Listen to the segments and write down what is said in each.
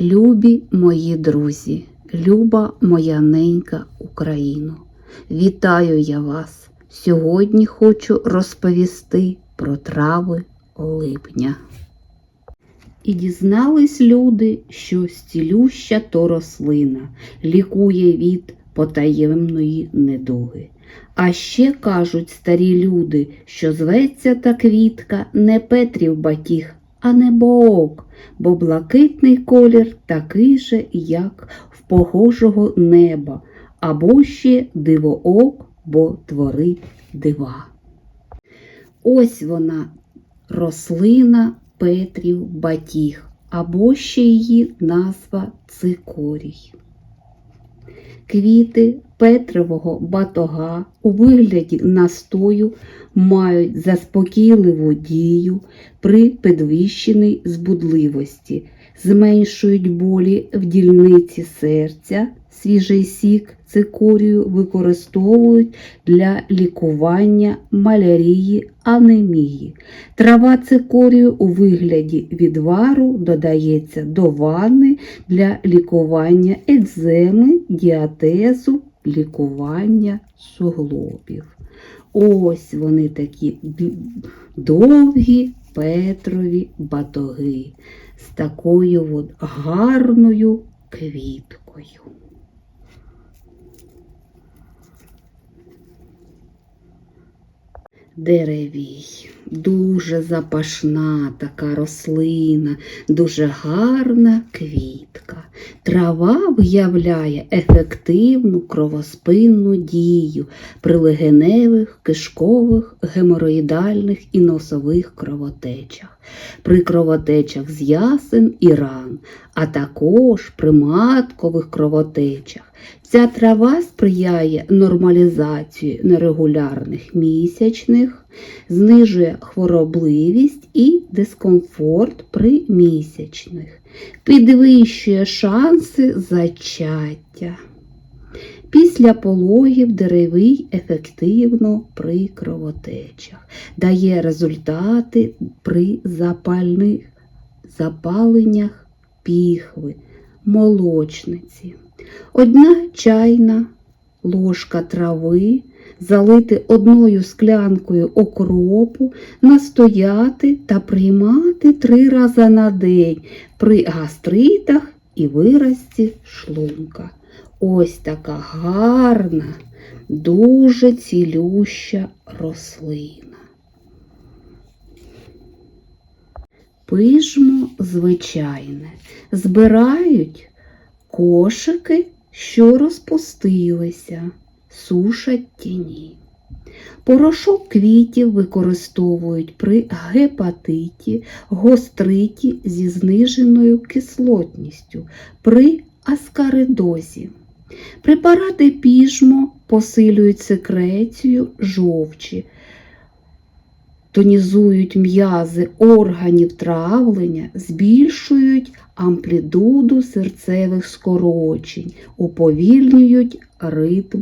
Любі мої друзі, люба моя ненька Україно, вітаю я вас. Сьогодні хочу розповісти про трави липня. І дізнались люди, що стілюща то рослина лікує від потаємної недуги. А ще кажуть старі люди, що зветься та квітка не Петрів батіг, а не боок, бо блакитний колір такий же, як в погожого неба, або ще дивоок, бо творить дива. Ось вона, рослина Петрів батіг, або ще її назва цикорій. Квіти Петрового батога у вигляді настою мають заспокійливу дію при підвищеній збудливості, зменшують болі в дільниці серця. Свіжий сік цикорію використовують для лікування малярії, анемії. Трава цикорію у вигляді відвару додається до ванни для лікування екземи, діатезу, лікування суглобів. Ось вони такі довгі Петрові батоги з такою от гарною квіткою. Деревій, дуже запашна така рослина, дуже гарна квітка. Трава виявляє ефективну кровоспинну дію при легеневих, кишкових, геморроїдальних і носових кровотечах, при кровотечах з ясен і ран, а також при маткових кровотечах. Ця трава сприяє нормалізації нерегулярних місячних, знижує хворобливість і дискомфорт при місячних, підвищує шанси зачаття. Після пологів деревий ефективно при кровотечах, дає результати при запальних запаленнях піхви, молочниці. Одна чайна ложка трави, залити одною склянкою окропу, настояти та приймати три рази на день при гастритах і виразці шлунка. Ось така гарна, дуже цілюща рослина. Пижмо звичайне. Збирають кошики, що розпустилися, сушать тіні. Порошок квітів використовують при гепатиті, гостриті зі зниженою кислотністю, при аскаридозі. Препарати піжмо посилюють секрецію жовчі, тонізують м'язи органів травлення, збільшують амплітуду серцевих скорочень, уповільнюють ритм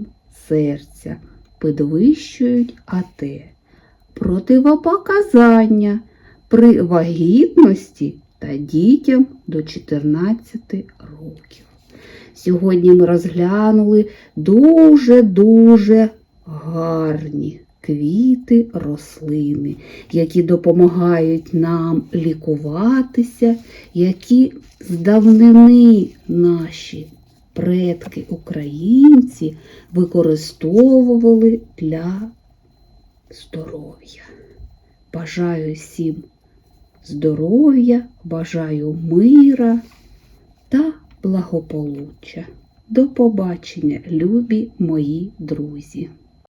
серця, підвищують АТ. Противопоказання при вагітності та дітям до 14 років. Сьогодні ми розглянули дуже-дуже гарні квіти, рослини, які допомагають нам лікуватися, які з давнини наші предки українці використовували для здоров'я. Бажаю всім здоров'я, бажаю мира та благополуччя. До побачення, любі мої друзі!